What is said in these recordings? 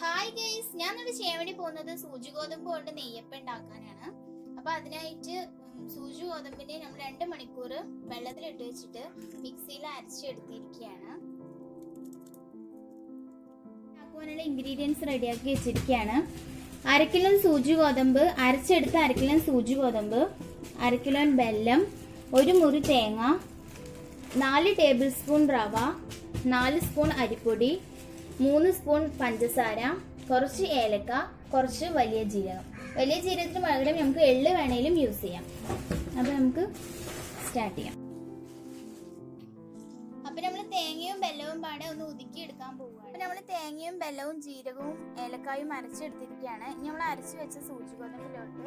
Hi guys ഞാൻ ഇവിടെ ചെയ്യാൻ വേണ്ടി പോകുന്നത് സൂചി ഗോതമ്പ് കൊണ്ട് നെയ്യപ്പം ഉണ്ടാക്കാനാണ്. അപ്പൊ അതിനായിട്ട് സൂചി ഗോതമ്പിനെ നമ്മൾ രണ്ട് മണിക്കൂർ വെള്ളത്തിലിട്ട് വെച്ചിട്ട് മിക്സിയിൽ അരച്ചെടുത്തിരിക്കുകയാണ്. ഉണ്ടാക്കുവാനുള്ള ഇൻഗ്രീഡിയൻസ് റെഡിയാക്കി വെച്ചിരിക്കുകയാണ്. അര കിലോ സൂചി ഗോതമ്പ് അരച്ചെടുത്ത അര കിലോ സൂചി ഗോതമ്പ് അരക്കിലോൺ കിലോ വെല്ലം ഒരു മുറി തേങ്ങ നാല് ടേബിൾ സ്പൂൺ റവ നാല് സ്പൂൺ അരിപ്പൊടി മൂന്ന് സ്പൂൺ പഞ്ചസാര കുറച്ച് ഏലക്ക കുറച്ച് വലിയ ജീരകം. വലിയ ജീരകത്തിന് പകരം നമുക്ക് എള്ള് വേണേലും യൂസ് ചെയ്യാം. അപ്പോൾ നമുക്ക് സ്റ്റാർട്ട് ചെയ്യാം. അപ്പൊ നമ്മൾ തേങ്ങയും ബെല്ലവും പാടെ ഒന്ന് ഒതുക്കി എടുക്കാൻ പോവുകയാണ്. അപ്പൊ നമ്മൾ തേങ്ങയും ബെല്ലവും ജീരകവും ഏലക്കായും അരച്ചെടുത്തിരിക്കുകയാണ്. ഇനി നമ്മൾ അരച്ചു വെച്ച സൂചി ഗോതമ്പിലോട്ട്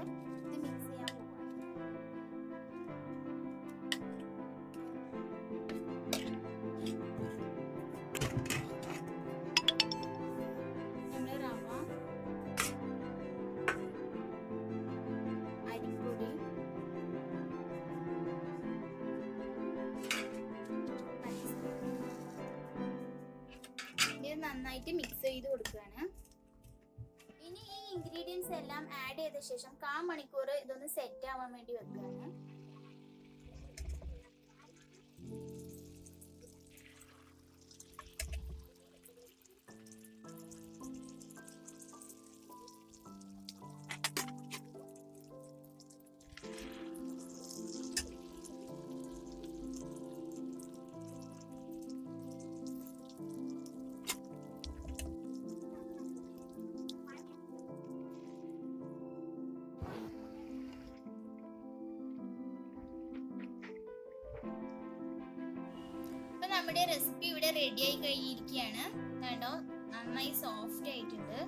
നന്നായിട്ട് മിക്സ് ചെയ്ത് കൊടുക്കുകയാണ് ഇനി ഈ ഇൻഗ്രീഡിയൻസ് എല്ലാം ആഡ് ചെയ്ത ശേഷം കാ മണിക്കൂർ ഇതൊന്ന് സെറ്റ് ആവാൻ വേണ്ടി വെക്കുകയാണ് നമ്മുടെ റെസിപ്പി ഇവിടെ റെഡി ആയി കഴിഞ്ഞിരിക്കുകയാണ്. കണ്ടോ? നന്നായി സോഫ്റ്റ് ആയിട്ടുണ്ട്.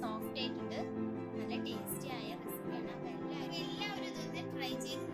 സോഫ്റ്റ് ആയിട്ടുണ്ട്. നല്ല ടേസ്റ്റി ആയ റെസിപ്പിയാണ് അപ്പൊ എല്ലാവരും എല്ലാവരും ഇതൊന്ന് ട്രൈ ചെയ്ത്